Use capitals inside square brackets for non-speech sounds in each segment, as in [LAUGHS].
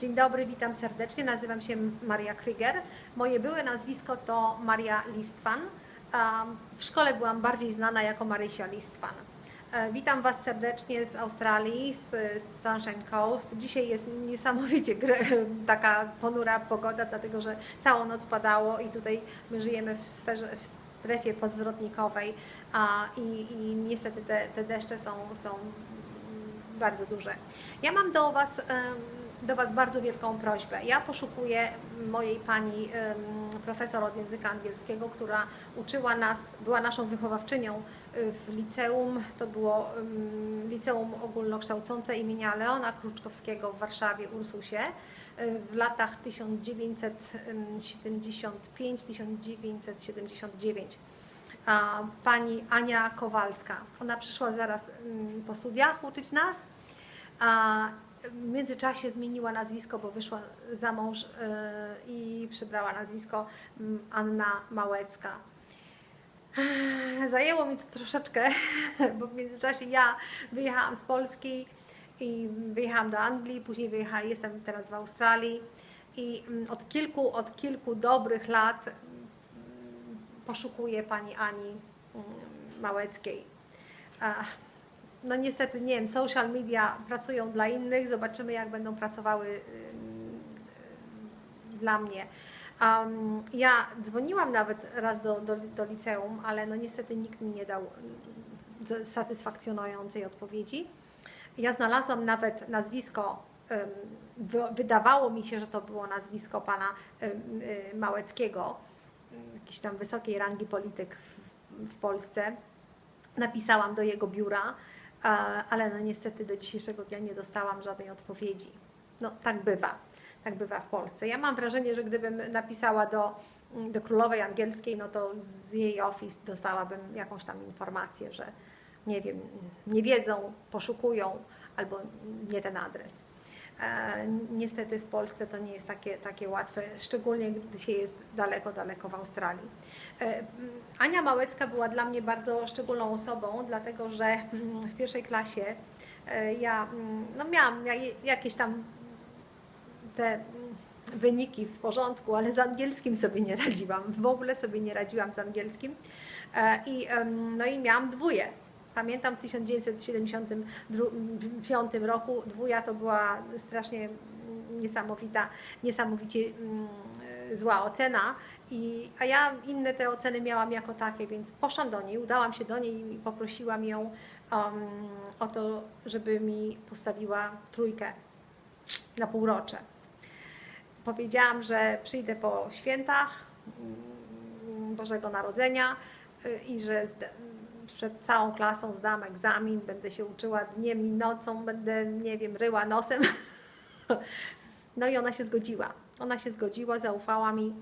Dzień dobry, witam serdecznie. Nazywam się Maria Krieger. Moje byłe nazwisko to Maria Listwan. Um, W szkole byłam bardziej znana jako Marysia Listwan. E, Witam Was serdecznie z Australii, z Sunshine Coast. Dzisiaj jest niesamowicie [LAUGHS] taka ponura pogoda, dlatego że całą noc padało i tutaj my żyjemy w sferze, w strefie podzwrotnikowej a, i, i niestety te, te deszcze są, są bardzo duże. Ja mam do Was, em, do Was bardzo wielką prośbę. Ja poszukuję mojej pani profesor od języka angielskiego, która uczyła nas, była naszą wychowawczynią y, w liceum, to było liceum ogólnokształcące imienia Leona Kruczkowskiego w Warszawie, Ursusie, w latach 1975-1979 a, pani Ania Kowalska. Ona przyszła zaraz po studiach uczyć nas, w międzyczasie zmieniła nazwisko, bo wyszła za mąż y, i przybrała nazwisko Anna Małecka. Zajęło mi to troszeczkę, [LAUGHS] bo w międzyczasie ja wyjechałam z Polski i wyjechałam do Anglii, później wyjechałam, jestem teraz w Australii i od kilku, od kilku dobrych lat poszukuję pani Ani Małeckiej. No niestety, nie wiem, social media pracują dla innych, zobaczymy jak będą pracowały dla mnie. Um, ja dzwoniłam nawet raz do, do, do liceum, ale no niestety nikt mi nie dał z- satysfakcjonującej odpowiedzi. Ja znalazłam nawet nazwisko, wy- wydawało mi się, że to było nazwisko pana y, Małeckiego, jakiś tam wysokiej rangi polityk w, w Polsce. Napisałam do jego biura, ale no niestety do dzisiejszego dnia nie dostałam żadnej odpowiedzi. No tak bywa, tak bywa w Polsce. Ja mam wrażenie, że gdybym napisała do, do królowej angielskiej, no to z jej office dostałabym jakąś tam informację, że nie wiem, nie wiedzą, poszukują albo nie ten adres. E, Niestety w Polsce to nie jest takie, takie łatwe, szczególnie gdy się jest daleko, daleko w Australii. E, Ania Małecka była dla mnie bardzo szczególną osobą, dlatego że w pierwszej klasie e, ja no miałam ja- jakieś tam te wyniki w porządku, ale z angielskim sobie nie radziłam. W ogóle sobie nie radziłam z angielskim. I, no i miałam dwóje. Pamiętam w 1975 roku dwuja to była strasznie niesamowita, niesamowicie mm, zła ocena, i, a ja inne te oceny miałam jako takie, więc poszłam do niej, udałam się do niej i poprosiłam ją um, o to, żeby mi postawiła trójkę na półrocze. Powiedziałam, że przyjdę po świętach mm, Bożego Narodzenia y, i że przed całą klasą zdam egzamin, będę się uczyła dniem i nocą, będę, nie wiem, ryła nosem. [LAUGHS] No i ona się zgodziła. Ona się zgodziła, zaufała mi,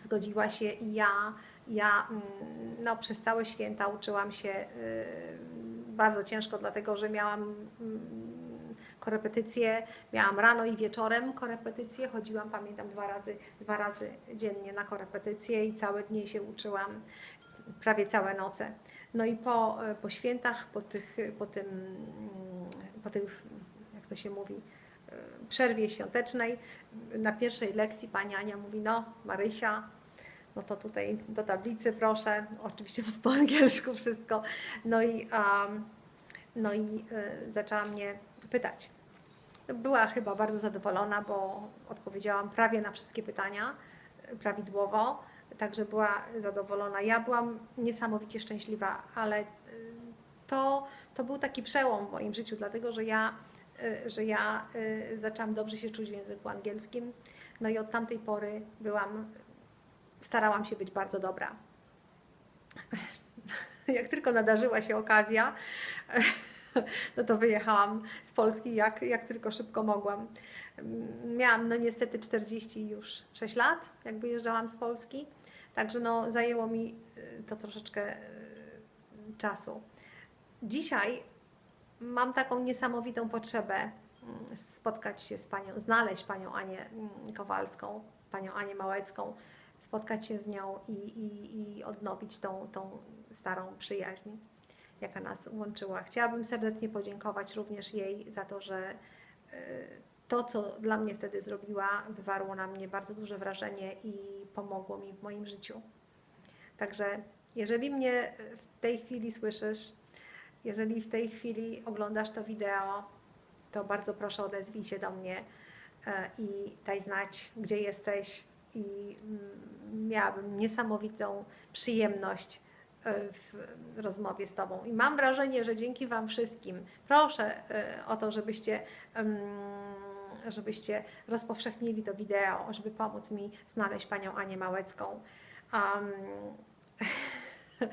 zgodziła się i ja, ja mm, no, przez całe święta uczyłam się y, bardzo ciężko, dlatego że miałam mm, korepetycje, miałam rano i wieczorem korepetycje, chodziłam, pamiętam, dwa razy, dwa razy dziennie na korepetycje i całe dnie się uczyłam, prawie całe noce. No i po, po świętach, po, tych, po tym, mm, po tych, jak to się mówi, y, przerwie świątecznej, na pierwszej lekcji pani Ania mówi, no Marysia, no to tutaj do tablicy proszę, oczywiście [LAUGHS] po angielsku wszystko. No i, um, no i y, zaczęła mnie pytać. Była chyba bardzo zadowolona, bo odpowiedziałam prawie na wszystkie pytania prawidłowo, także była zadowolona. Ja byłam niesamowicie szczęśliwa, ale y, to, to był taki przełom w moim życiu, dlatego że ja, y, że ja y, zaczęłam dobrze się czuć w języku angielskim. No i od tamtej pory byłam, starałam się być bardzo dobra. [LAUGHS] Jak tylko nadarzyła się okazja, [LAUGHS] no to wyjechałam z Polski jak, jak tylko szybko mogłam. Miałam no niestety 40 już 6 lat, jak wyjeżdżałam z Polski, także no zajęło mi y, to troszeczkę y, czasu. Dzisiaj mam taką niesamowitą potrzebę mm, spotkać się z panią, znaleźć panią Anię mm, Kowalską, panią Anię Małecką, spotkać się z nią i, i, i odnowić tą, tą starą przyjaźń, jaka nas łączyła. Chciałabym serdecznie podziękować również jej za to, że y, to, co dla mnie wtedy zrobiła, wywarło na mnie bardzo duże wrażenie i pomogło mi w moim życiu. Także jeżeli mnie w tej chwili słyszysz, jeżeli w tej chwili oglądasz to wideo, to bardzo proszę odezwij się do mnie e, i daj znać, gdzie jesteś i mm, miałabym niesamowitą przyjemność e, w rozmowie z Tobą. I mam wrażenie, że dzięki Wam wszystkim proszę e, o to, żebyście, em, żebyście rozpowszechnili to wideo, żeby pomóc mi znaleźć Panią Anię Małecką. Um, [LAUGHS]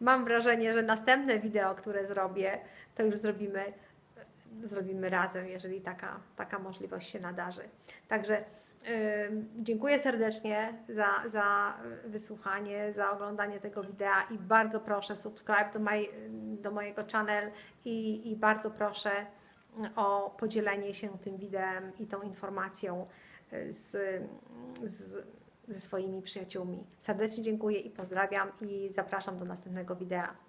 mam wrażenie, że następne wideo, które zrobię, to już zrobimy, zrobimy razem, jeżeli taka, taka możliwość się nadarzy. Także dziękuję serdecznie za, za wysłuchanie, za oglądanie tego wideo i bardzo proszę subscribe do, do mojego channel i, i bardzo proszę o podzielenie się tym wideo i tą informacją z, z ze swoimi przyjaciółmi. Serdecznie dziękuję i pozdrawiam i zapraszam do następnego wideo.